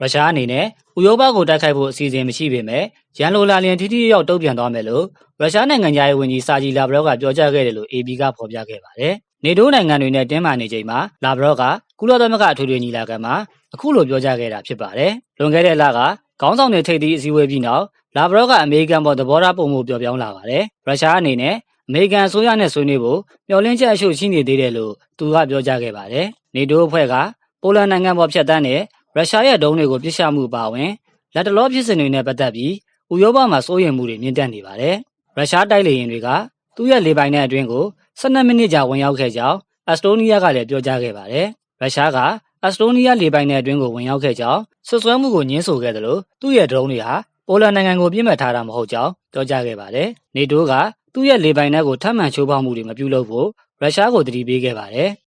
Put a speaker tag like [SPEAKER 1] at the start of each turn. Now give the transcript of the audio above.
[SPEAKER 1] ရုရှားအနေနဲ့ဥရောပကိုတိုက်ခိုက်ဖို့အစီအစဉ်မရှိပေမဲ့ရန်လိုလာလျင်ထိထိရောက်ရောက်တုံ့ပြန်သွားမယ်လို့ရုရှားနိုင်ငံသားရေးဝန်ကြီးစာဂျီလာဘရော့ကပြောကြားခဲ့တယ်လို့ AB ကဖော်ပြခဲ့ပါတယ်။နေတိုးနိုင်ငံတွေနဲ့တင်းမာနေချိန်မှာလာဘရော့ကကုလသမဂ္ဂအထွေထွေညီလာခံမှာအခုလိုပြောကြားခဲ့တာဖြစ်ပါတယ်။လွန်ခဲ့တဲ့လကခေါင်းဆောင်တွေထိပ်သီးအစည်းအဝေးပြီးနောက်လာဘရော့ကအမေရိကန်ပေါ်သဘောထားပုံမှုပြောပြောင်းလာပါတယ်။ရုရှားအနေနဲ့အမေရိကန်အစိုးရနဲ့ဆွေးနွေးဖို့မျှော်လင့်ချက်အရှုပ်ရှိနေသေးတယ်လို့သူကပြောကြားခဲ့ပါတယ်။နေတိုးအဖွဲ့ကပိုလန်နိုင်ငံပေါ်ဖြတ်တန်းတဲ့ ရုရှားရဲ့ဒုံးတွေကိုပြစ်ချမှုပါဝင်လက်တလောဖြစ်စဉ်တွေနဲ့ပတ်သက်ပြီးဥရောပမှာစိုးရိမ်မှုတွေမြင့်တက်နေပါတယ်။ရုရှားတိုက်လေယာဉ်တွေကသူ့ရဲ့လေပိုင်နက်အတွင်းကို12မိနစ်ကြာဝင်ရောက်ခဲ့ကြောင်းအက်စတိုးနီးယားကလည်းပြောကြားခဲ့ပါတယ်။ရုရှားကအက်စတိုးနီးယားလေပိုင်နက်အတွင်းကိုဝင်ရောက်ခဲ့ကြောင်းဆွဆွဲမှုကိုညှင်းဆိုခဲ့တယ်လို့သူ့ရဲ့ဒရုန်းတွေဟာပိုလန်နိုင်ငံကိုပြစ်မှတ်ထားတာမဟုတ်ကြောင်းပြောကြားခဲ့ပါတယ်။နေတိုးကသူ့ရဲ့လေပိုင်နက်ကိုထပ်မံချိုးဖောက်မှုတွေမပြုလုပ်ဖို့ရုရှားကိုတတိပေးခဲ့ပါတယ်။